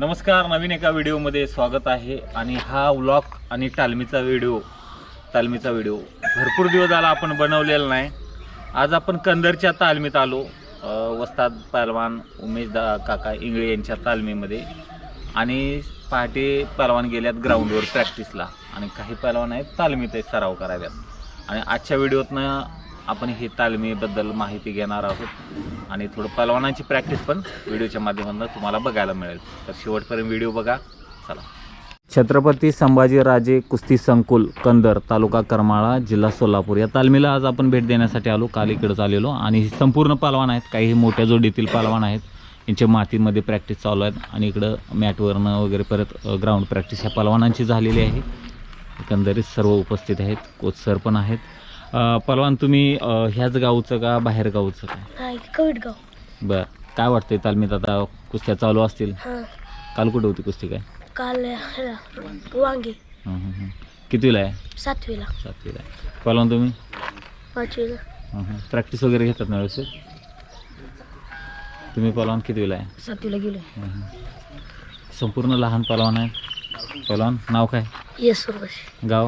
नमस्कार नवीन एका व्हिडिओमध्ये स्वागत आहे. आणि हा व्लॉग आणि तालमीचा व्हिडिओ तालमीचा व्हिडिओ भरपूर दिवस झाला आपण बनवलेला नाही. आज आपण कंदरच्या तालमीत आलो. वस्ताद पहलवान उमेश दा काका इंगळे यांच्या तालमीमध्ये. आणि पहाटे पहलवान गेल्यात ग्राउंडवर प्रॅक्टिसला आणि काही पहलवान आहेत तालमीत आहेत सराव कराव्यात आणि आजच्या व्हिडिओतनं आपण हे तालमीबद्दल माहिती घेणार आहोत. आणि थोडं पलवानांची प्रॅक्टिस पण व्हिडिओच्या माध्यमातून तुम्हाला बघायला मिळेल. तर शेवटपर्यंत व्हिडिओ बघा. चला. छत्रपती संभाजीराजे कुस्ती संकुल कंदर तालुका करमाळा जिल्हा सोलापूर. या तालमीला आज आपण भेट देण्यासाठी आलो काल इकडंच आलेलो. आणि संपूर्ण पालवान आहेत. काही मोठ्या जोडीतील पालवान आहेत. यांच्या मातीमध्ये प्रॅक्टिस चालू आहेत. आणि इकडं मॅटवरनं वगैरे परत ग्राउंड प्रॅक्टिस ह्या पलवानांची झालेली आहे. एकंदरीत सर्व उपस्थित आहेत. कोच सर पण आहेत. अ, पलवान तुम्ही अ, ह्याच गावचं का बाहेर गावचं काय? नाही कविटगाव बरं. काय वाटतंय तालमीत आता कुस्त्या चालू असतील? हां. काल कुठे होती कुस्ती काय? काल ह्याला वांगे. हं, हं, हं. कितवीला आहे? सातवीला. सातवीला आहे. पलवान तुम्ही? पाचवीला. हं, हं. प्रॅक्टिस वगैरे घेतात ना व्यवस्थित? तुम्ही पलवान कितवीला आहे? सातवीला गेलो हं, हं. संपूर्ण लहान पलवान आहे. पलवान नाव काय? येस गाव?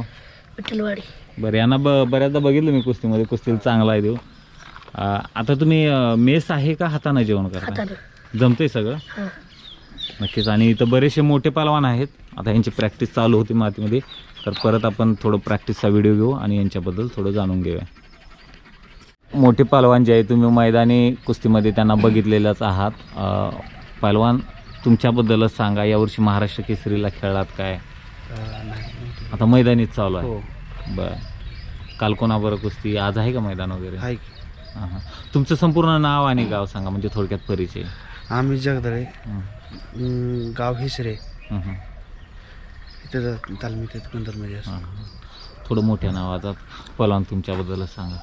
विठ्ठलवाडी. बरं यांना ब बऱ्याचदा बघितलं मी कुस्तीमध्ये कुस्तीला चांगला आहे देऊ आता तुम्ही अं, मेस आहे का हातानं जेवण करता हातानं. जमतंय सगळं? हां. नक्कीच आणि इथं बरेचसे मोठे पलवान आहेत. आता यांची प्रॅक्टिस चालू होती मातीमध्ये. तर परत आपण थोडं प्रॅक्टिसचा व्हिडिओ घेऊ आणि यांच्याबद्दल थोडं जाणून घेऊया. मोठे पलवान जे आहे तुम्ही मैदानी कुस्तीमध्ये त्यांना बघितलेलंच आहात. अं, पहलवान तुमच्याबद्दलच सांगा यावर्षी महाराष्ट्र केसरीला खेळलात काय? आता मैदानीच चालू आहे. हो. बरं. काल कोणाबरोबर कुस्ती? आज आहे का मैदान वगैरे? हाय हां हां. तुमचं संपूर्ण नाव आणि गाव सांगा म्हणजे थोडक्यात परिचय. आम्ही जगदळे. हं, अं, गाव हिसरे. हं, हं. इथं तालमीत येत कंदरमध्ये असतो. हां, हां. थोडं मोठ्या नावाचा पलवान तुमच्याबद्दलच सांगा.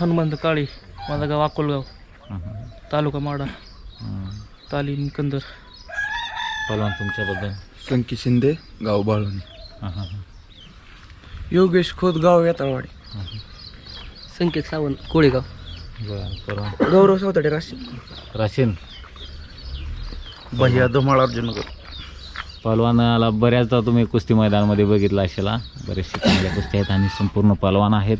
हनुमंत काळे माझं गाव अकोलगाव हं, हं, तालुका माडा. हं. तालीम कंदर. पलवान तुमच्याबद्दल. संकी शिंदे गाव बाळवणी. हां, हां, हां. योगेश खोत गाव येताळवाडी संकेत सावंत कोळेगाव. बरं गौरव सावताडे राशी राशीन. भैया धुमाळ अर्जुनगर पलवानाला बऱ्याचदा तुम्ही कुस्ती मैदानामध्ये बघितलं असेल. बरेचसे चांगल्या कुस्ती आहेत आणि संपूर्ण पलवान आहेत.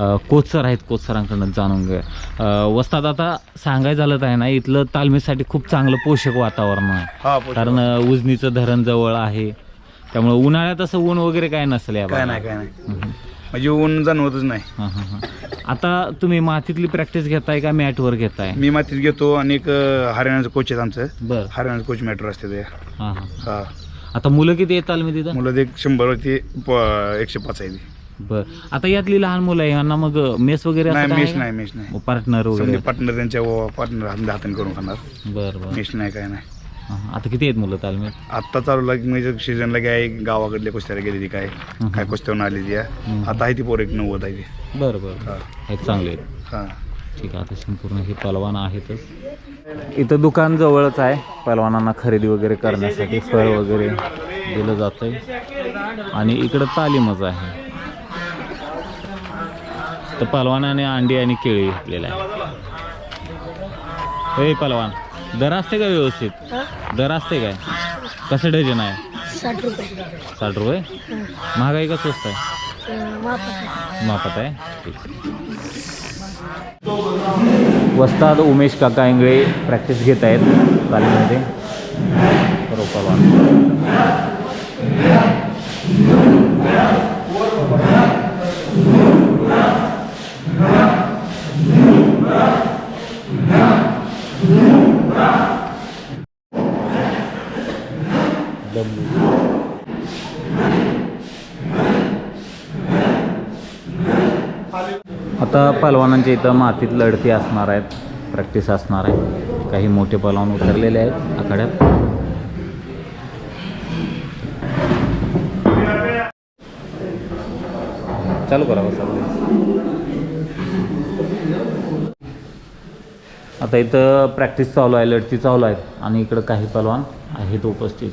अ, कोच सर आहेत कोच सरांकडून जाणून घ्या अ, वस्ताद आता सांगायचं झालं तर आहे ना इथलं तालमीसाठी खूप चांगलं पोषक वातावरण आहे. हा कारण अ, उजनीचं धरण जवळ आहे. त्यामुळे उन्हाळ्यात असं ऊन वगैरे काय नसेल या काय. नाही काय नाही. म्हणजे ऊन जाणवतच नाही. हां हां हां. आता तुम्ही मातीतली प्रॅक्टिस घेताय का मॅटवर घेताय? मी मातीत घेतो आणि एक अं, हरियाणाचं कोच आहेत आमचं. बर. हरियाणाचं कोच मॅटर असते ते. हां हां. हा. आता मुलं किती येताल मी तिथं? मुलं ते एक शंभर ते प- एकशे पाच आहे ती. बर. आता यातली लहान मुलं आहे यांना मग मेस वगैरे नाही मेश नाही मेश नाही. पार्टनर वगैरे. पार्टनर त्यांच्या पार्टनर हाताने करून खाणार. बर बर. मेश नाही काय नाही. आता किती आहेत मुलं तालमीत? आत्ता चालू लाग म्हणजे सीझनला काय गावाकडल्या कुस्त्याला गेली ती काय काय कुस्त्यावरून आली ती. आता आहे ती पोर एक नव्वद आहे ती. बरं बरं. हा. चांगले. आहेत हा. ठीक आहे आता संपूर्ण हे पलवान आहेतच. इथं दुकान जवळच आहे. पलवानांना खरेदी वगैरे करण्यासाठी फळ वगैरे दिलं जातंय. आणि इकडं तालीमच आहे. तर पलवानाने अंडी आणि केळी घेतलेलं आहे हे पलवान. दर असते का व्यवस्थित? दर असते काय? कसं डझन आहे? साठ रुपये. साठ रुपये? महागाई का स्वस्त आहे अं, मापात आहे. ठीक. वस्ताद उमेश काका इंगळे प्रॅक्टिस घेत आहेत तालीमध्ये बरोबर आता पलवानांच्या इथं मातीत लढती असणार आहेत प्रॅक्टिस असणार आहे काही मोठे पलवान उतरलेले आहेत आखाड्यात. चालू करा आता इथं प्रॅक्टिस चालू आहे लढती चालू आहेत आणि इकडं काही पलवान आहेत उपस्थित.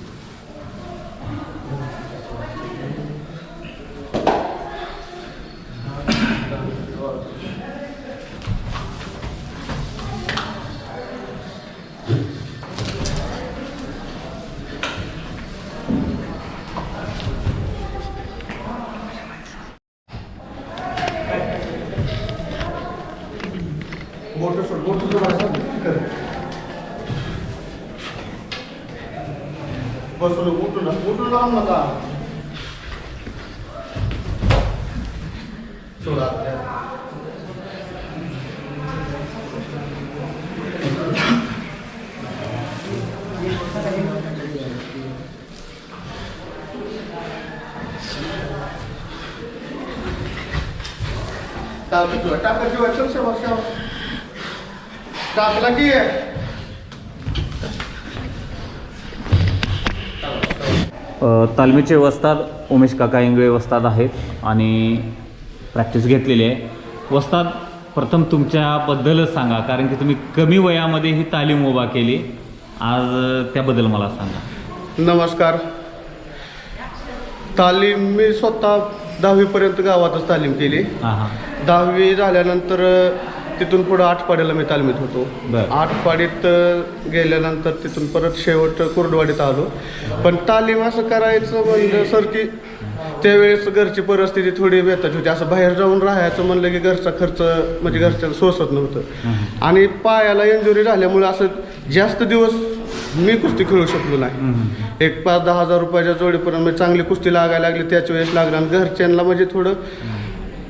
मोटर सोड मोटर सोड असं कर बसलो उठून उठून राहू नका सोडा Tá, doutora, tá, doutora, deixa eu observar. टाकला की तालमीचे वस्ताद उमेश काका इंगळे वस्ताद आहेत आणि प्रॅक्टिस घेतलेली आहे. वस्ताद प्रथम तुमच्याबद्दलच सांगा कारण की तुम्ही कमी वयामध्ये ही तालीम उभा केली. आज त्याबद्दल मला सांगा. नमस्कार. तालीम मी स्वतः दहावीपर्यंत गावातच तालीम केली. हां हां. दहावी झाल्यानंतर तिथून पुढं आठपाड्याला मी तालमीत होतो. बरं. आठपाडीत अ, गेल्यानंतर तिथून परत शेवट कुर्डवाडीत आलो. पण तालीम असं करायचं म्हणलं सर की त्यावेळेस घरची परिस्थिती थोडी बेताची होती. असं बाहेर जाऊन राहायचं म्हणलं की घरचा खर्च म्हणजे घरच्याला सोसत नव्हतं. आणि पायाला इंजुरी झाल्यामुळे असं जास्त दिवस मी कुस्ती खेळू शकलो नाही. एक पाच दहा हजार रुपयाच्या जोडीपर्यंत म्हणजे चांगली कुस्ती लागायला लागली. त्याच वेळेस लागलं. आणि घरच्यांना म्हणजे थोडं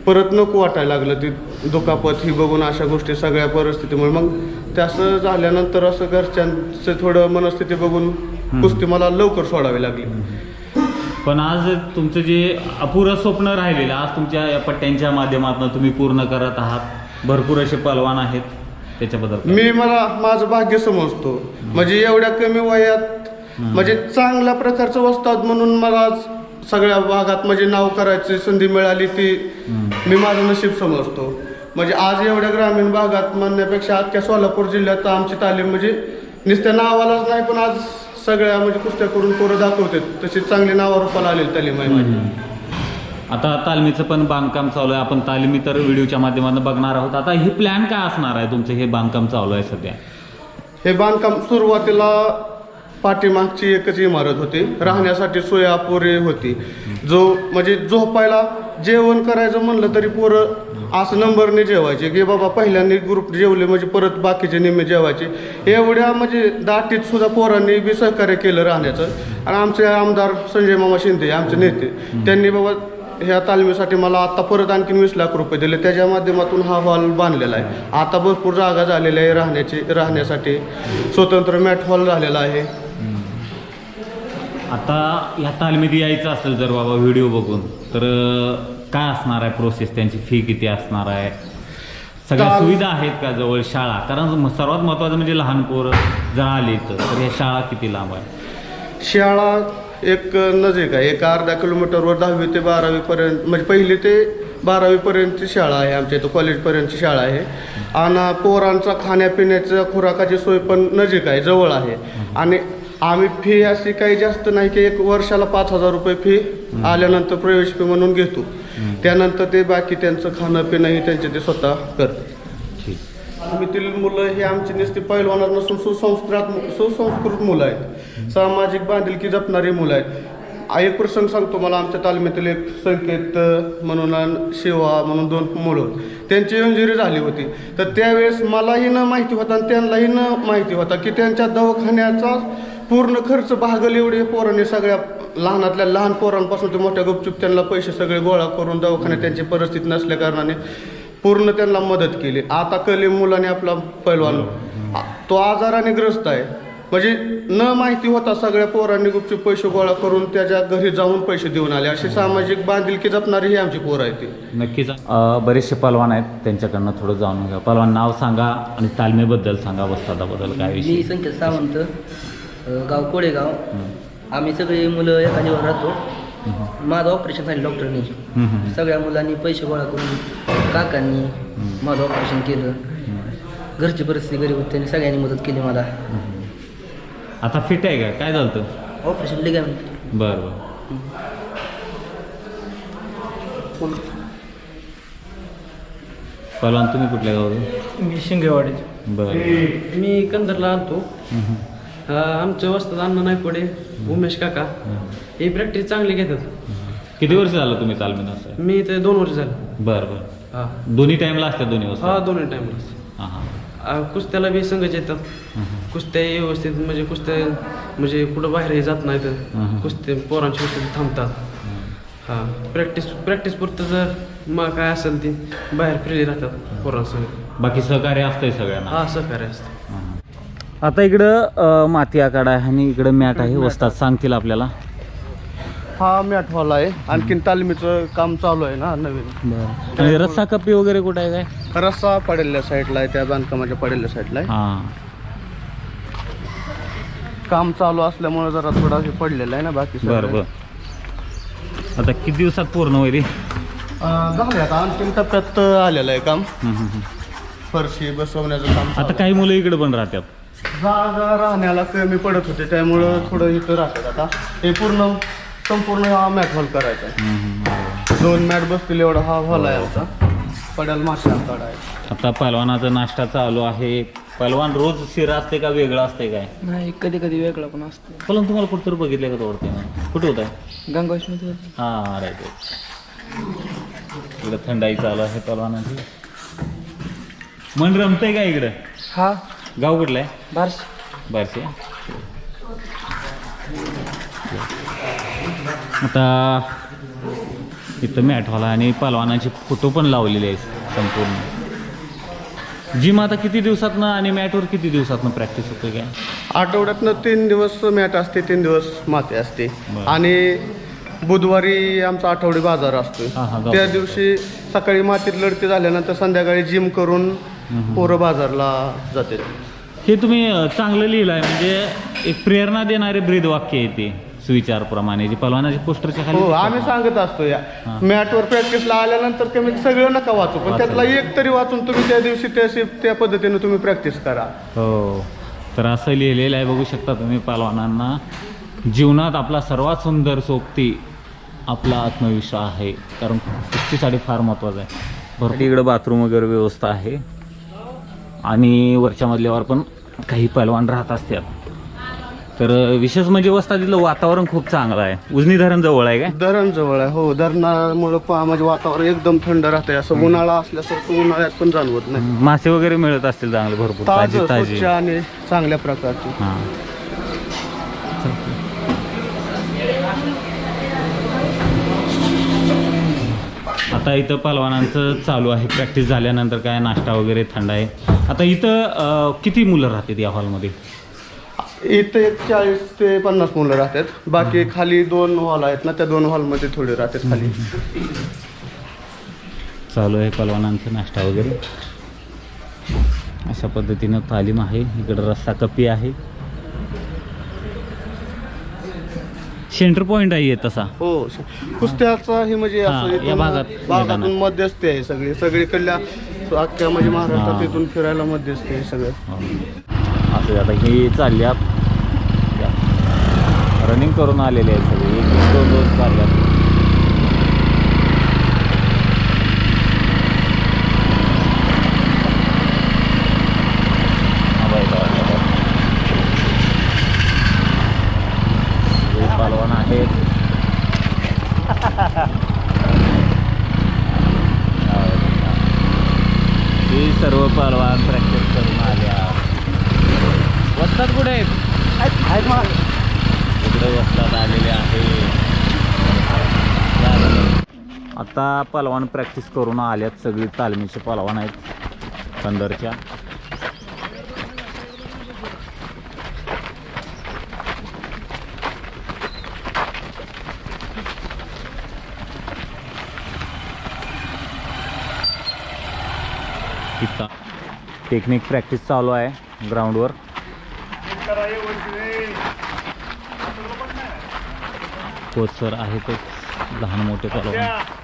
परत नको वाटायला लागलं ती दुखापत ही बघून अशा गोष्टी सगळ्या परिस्थितीमुळे. मग त्याचं झाल्यानंतर असं घरच्यांचं थोडं मनस्थिती बघून कुस्ती मला लवकर सोडावी लागली. पण आज तुमचं जे अपुरं स्वप्न राहिलेलं आज तुमच्या या पट्ट्यांच्या माध्यमातून तुम्ही पूर्ण करत आहात. भरपूर असे पलवान आहेत. त्याच्याबद्दल? मी मला माझं भाग्य समजतो. म्हणजे एवढ्या कमी वयात म्हणजे चांगल्या प्रकारचं वस्ताद म्हणून मला आज सगळ्या भागात म्हणजे नाव करायची संधी मिळाली ती मी माझं नशीब समजतो. म्हणजे आज एवढ्या ग्रामीण भागात म्हणण्यापेक्षा अख्ख्या सोलापूर जिल्ह्यात आमची तालीम म्हणजे नुसत्या नावालाच नाही पण आज सगळ्या म्हणजे कुस्त्या करून पोरं दाखवते तशी चांगली नावारूपाला आलेली तालीम आहे माझी. आता तालमीचं पण बांधकाम चालू आहे. आपण तालमी तर व्हिडिओच्या माध्यमातून बघणार आहोत. आता ही प्लॅन काय असणार आहे तुमचं? हे बांधकाम चालू आहे सध्या. हे बांधकाम सुरुवातीला पाठीमागची एकच इमारत होती. राहण्यासाठी सोय अपुरी होती. जो म्हणजे झोपायला जेवण करायचं म्हणलं तरी पोरं असं नंबरने जेवायचे. की बाबा पहिल्यांनी ग्रुप जेवले म्हणजे परत बाकीचे निम्मे जेवायचे. एवढ्या म्हणजे दाटीत सुद्धा पोरांनी बी सहकार्य केलं राहण्याचं. आणि आमचे आमदार संजय मामा शिंदे आमचे नेते त्यांनी बाबा ह्या तालमीसाठी मला आता परत आणखीन वीस लाख रुपये दिले. त्याच्या माध्यमातून हा हॉल बांधलेला आहे. आता भरपूर जागा झालेल्या आहे राहण्याची राहण्यासाठी. स्वतंत्र मॅट हॉल झालेला आहे. आता ह्या तालमीत यायचं असेल जर बाबा व्हिडिओ बघून तर काय असणार आहे प्रोसेस त्यांची फी किती असणार आहे? सगळ्या सुविधा आहेत का जवळ शाळा? कारण सर्वात महत्त्वाचं म्हणजे लहान पोरं जर आली तर ह्या शाळा किती लांब आहे? शाळा एक नजीक आहे. एक अर्धा किलोमीटरवर दहावी ते बारावीपर्यंत म्हणजे पहिली ते बारावीपर्यंतची शाळा आहे. आमच्या इथं कॉलेजपर्यंतची शाळा आहे. आणि पोरांचा खाण्यापिण्याच्या खुराकाची सोय पण नजीक आहे जवळ आहे. आणि आम्ही फी अशी काही जास्त नाही की एक वर्षाला पाच हजार रुपये फी आल्यानंतर प्रवेश फी म्हणून घेतो. त्यानंतर ते बाकी त्यांचं खाणं पिणं हे त्यांचे ते स्वतः ठीक. तालमीतील मुलं ही आमची नुसती पैलवानात नसून सुसंस्कृत सुसंस्कृत मुलं आहेत. सामाजिक बांधिलकी जपणारी मुलं आहेत. एक प्रसंग सांगतो मला आमच्या तालमीतील एक संकेत म्हणून शिवा म्हणून दोन मुलं. त्यांची इंजुरी झाली होती. तर त्यावेळेस मलाही न माहिती होता आणि त्यांनाही न माहिती होता की त्यांच्या दवाखान्याचा पूर्ण खर्च भागल एवढे पोरांनी सगळ्या लहानातल्या लहान पोरांपासून ते मोठ्या गुपचूप त्यांना पैसे सगळे गोळा करून दवाखान्यात त्यांची परिस्थिती नसल्या कारणाने पूर्ण त्यांना मदत केली. आता कलीम मुलाने आपला पैलवान तो आजाराने ग्रस्त आहे. म्हणजे न माहिती होता सगळ्या पोरांनी गुपचूप पैसे गोळा करून त्याच्या घरी जाऊन पैसे देऊन आले. अशी सामाजिक बांधिलकी जपणारी ही आमची पोर आहे ती. नक्कीच बरेचसे पलवान आहेत. त्यांच्याकडनं थोडं जाणून घ्या. पलवान नाव सांगा आणि तालमीबद्दल सांगा वस्तादाबद्दल काय मी विषय? संकेत सावंत. गाव कोळेगाव. आम्ही सगळे मुलं एका जीवन राहतो. माझं ऑपरेशन झालं डॉक्टरनी सगळ्या मुलांनी पैसे गोळा करून काकांनी माझं ऑपरेशन केलं. घरची परिस्थिती गरीब होती त्यांनी सगळ्यांनी मदत केली मला. आता फिट आहे का? काय झालं? ऑपरेशन लिगामेंट बरं बरं. पलवान तुम्ही कुठल्या गावातून मी शिंगेवाडीचे. बरं. मी कंदरला आणतो. आमच्या वस्तात अन्न नाही पुढे. उमेश काका. हे प्रॅक्टिस चांगली घेतात. किती वर्ष झालं तुम्ही तालमीनं असं? मी ते दोन वर्ष झालं. बरं बरं. हा. दोन्ही टाईमला असतात दोन्ही हा वाजता दोन्ही टाइमला हां हां. कुस्त्याला बी संघच येतात. कुस्त्या व्यवस्थित म्हणजे कुस्त्या म्हणजे कुठं बाहेरही जात नाहीत. कुस्ते पोरांची कुस्ती थांबतात. हां प्रॅक्टिस प्रॅक्टिस पुरतं जर मग काय असेल ती बाहेर फ्री राहतात पोरांसंग बाकी सहकार्य असतंय सगळ्यांना? हा सहकार्य असतं आता इकडं अ, माती आखाडा आहे आणि इकडं मॅट आहे वस्तात. सांगतील आपल्याला. हा मॅट हॉल आहे. आणखीन तालमीचं काम चालू आहे ना नवीन. आणि रस्सा कप्पी वगैरे कुठं आहे काय? रस्सा पडेल्या साईडला आहे त्या बांधकामाच्या पडेल्या साईडला आहे. हां. काम चालू असल्यामुळे जरा थोडा हे पडलेलं आहे ना बाकी सगळं. बरं बरं. आता किती दिवसात पूर्ण होईल हे? अं, झालंय आता अंतिम टप्प्यात आलेलं आहे काम. हम्म, हम्म, हम्म. फरशी बसवण्याचं काम आता काही मुलं इकडे पण राहतात. जागा राहण्याला कमी पडत होते त्यामुळं थोडं इथं राहतात आता. हे पूर्ण संपूर्ण हा मॅट हॉल करायचा. दोन मॅट बसतील एवढा हा हॉल आहे आमचा. पड्याल माशा काढा आहे आता पहलवानाचा नाश्ता चालू आहे. पहलवान रोज शिरा असते का वेगळं असते काय? नाही कधी कधी वेगळा पण असतो. पलंग तुम्हाला कुठं बघितलं का तोडते कुठे होत? आहे गंगावेशमध्ये हां राईट इकडं थंडाई चालू आहे पलवानाची मन रमतंय का इकडं? हा. गाव कुठलं आहे? बार्स बारशे. आता इथं मॅट हॉल आहे आणि पलवानाचे फोटो पण लावलेले आहेत संपूर्ण. जिम आता किती दिवसातनं आणि मॅटवर किती दिवसातनं प्रॅक्टिस होते काय? आठवड्यातनं तीन दिवस मॅट असते तीन दिवस माती असते. बरं. आणि बुधवारी आमचा आठवडी बाजार असतो हा, हा. त्या दिवशी सकाळी मातीत लढती झाल्यानंतर संध्याकाळी जिम करून पोरं बाजारला जाते हे तुम्ही चांगलं लिहिलं आहे म्हणजे एक प्रेरणा देणारे ब्रीद वाक्य आहे ते सुविचारप्रमाणे. जे पलवानाच्या पोस्टरच्या खाली हो आम्ही. सांगत असतो या. मॅटवर प्रॅक्टिसला आल्यानंतर कमी सगळं नका वाचू पण त्यातला एक तरी वाचून तुम्ही त्या दिवशी त्या त्या पद्धतीने तुम्ही प्रॅक्टिस करा. हो. तर असं लिहिलेलं आहे बघू शकता तुम्ही पहलवानांना जीवनात आपला सर्वात सुंदर सोबती आपला आत्मविश्वास आहे. कारण कुस्तीसाठी फार महत्त्वाचं आहे. भरपूर इकडं बाथरूम वगैरे व्यवस्था आहे. आणि वरच्या मजल्यावर पण काही पहलवान राहत असतात. तर विशेष म्हणजे वस्तादीतलं वातावरण खूप चांगलं आहे. उजनी धरण जवळ आहे काय? धरण जवळ आहे हो. धरणामुळे पा- म्हणजे वातावरण एकदम थंड राहते असं उन्हाळा असल्यासारखं उन्हाळ्यात पण जाणवत नाही. मासे वगैरे मिळत असतील चांगले भरपूर ताज ताजी आणि चांगल्या प्रकारचे. हां. आता इथं पलवानांचं चालू आहे. प्रॅक्टिस झाल्यानंतर काय नाश्ता वगैरे थंड आहे. आता इथं अं, किती मुलं राहतात या हॉलमध्ये? इथे एक चाळीस ते पन्नास मुलं राहतात. बाकी खाली दोन हॉल आहेत ना त्या दोन हॉलमध्ये थोडे राहतात खाली. चालू आहे पलवानांचा नाश्ता वगैरे. अशा पद्धतीनं तालीम आहे. इकडं रस्सा कप्पी आहे. सेंटर पॉईंट आहे तसा. हो कुस्त्याचा हे म्हणजे हा, असं या इथून- भागात भागातून. मध्यस्थी आहे सगळी. सगळीकडल्या अख्ख्या म्हणजे महाराष्ट्रात. इथून फिरायला मध्यस्थी आहे सगळं. असं आता ही चालल्यात रनिंग करून आलेले आहेत सगळे. एक एक दोन दोन चालल्यात हा बाई, बाई, बाई, बाई. सगळे पालवान आहेत ही सर्व पहलवान प्रॅक्टिस करून आल्या. वस्तात कुठे? आहेत इकडे वस्तात आलेले आहे. आता पलवान प्रॅक्टिस करून आल्यात सगळी तालमीचे पलवान आहेत. कंदरच्या इथं टेक्निक प्रॅक्टिस चालू आहे ग्राउंडवर. कोच सर आहेतच लहान मोठे पलवान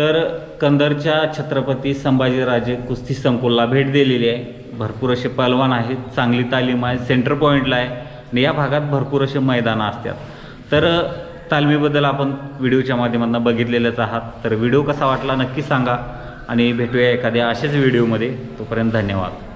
तर कंदरच्या छत्रपती संभाजीराजे कुस्ती संकुलला भेट दिलेली आहे. भरपूर असे पलवान आहेत चांगली तालीम आहे सेंटर पॉईंटला आहे आणि या भागात भरपूर असे मैदानं असतात. तर तालमीबद्दल आपण व्हिडिओच्या माध्यमातून बघितलेलंच आहात. तर व्हिडिओ कसा वाटला नक्की सांगा आणि भेटूया एखाद्या अशाच व्हिडिओमध्ये. तोपर्यंत धन्यवाद.